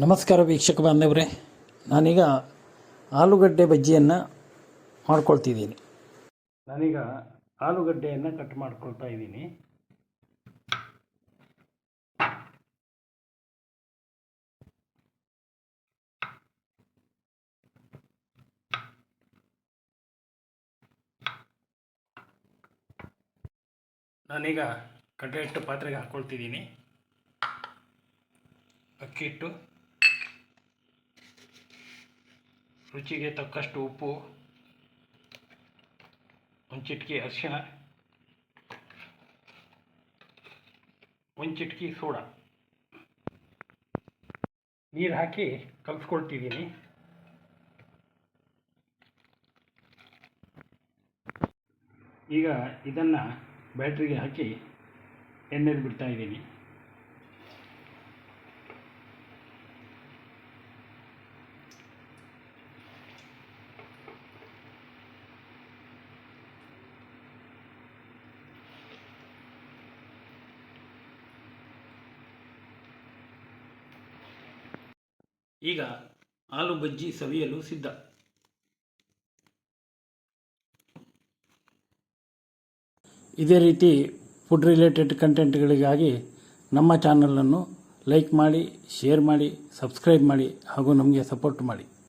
ನಮಸ್ಕಾರ ವೀಕ್ಷಕ ಬಾಂಧವರೇ. ನಾನೀಗ ಆಲೂಗಡ್ಡೆ ಬಜ್ಜಿಯನ್ನು ಮಾಡ್ಕೊಳ್ತಿದ್ದೀನಿ. ನಾನೀಗ ಆಲೂಗಡ್ಡೆಯನ್ನು ಕಟ್ ಮಾಡ್ಕೊಳ್ತಾ ಇದ್ದೀನಿ. ನಾನೀಗ ಕಡಲೆ ಹಿಟ್ಟು ಪಾತ್ರೆಗೆ ಹಾಕ್ಕೊಳ್ತಿದ್ದೀನಿ ಅಕ್ಕಿ ಹಿಟ್ಟು ರುಚಿಗೆ ತಕ್ಕಷ್ಟು ಉಪ್ಪು, ಒಂದು ಚಿಟಿಕೆ ಅರಿಶಿಣ, ಒಂದು ಚಿಟಿಕೆ ಸೋಡಾ. ನೀರು ಹಾಕಿ ಕಲಿಸ್ಕೊಳ್ತಿದ್ದೀನಿ. ಈಗ ಇದನ್ನು ಬ್ಯಾಟ್ರಿಗೆ ಹಾಕಿ ಎಣ್ಣೆಲಿ ಬಿಡ್ತಾ ಇದ್ದೀನಿ. ಈಗ ಆಲೂ ಬಜ್ಜಿ ಸವಿಯಲು ಸಿದ್ಧ. ಇದೇ ರೀತಿ ಫುಡ್ ರಿಲೇಟೆಡ್ ಕಂಟೆಂಟ್ಗಳಿಗಾಗಿ ನಮ್ಮ ಚಾನಲನ್ನು ಲೈಕ್ ಮಾಡಿ ಶೇರ್ ಮಾಡಿ ಸಬ್ಸ್ಕ್ರೈಬ್ ಮಾಡಿ ಹಾಗೂ ನಮಗೆ ಸಪೋರ್ಟ್ ಮಾಡಿ.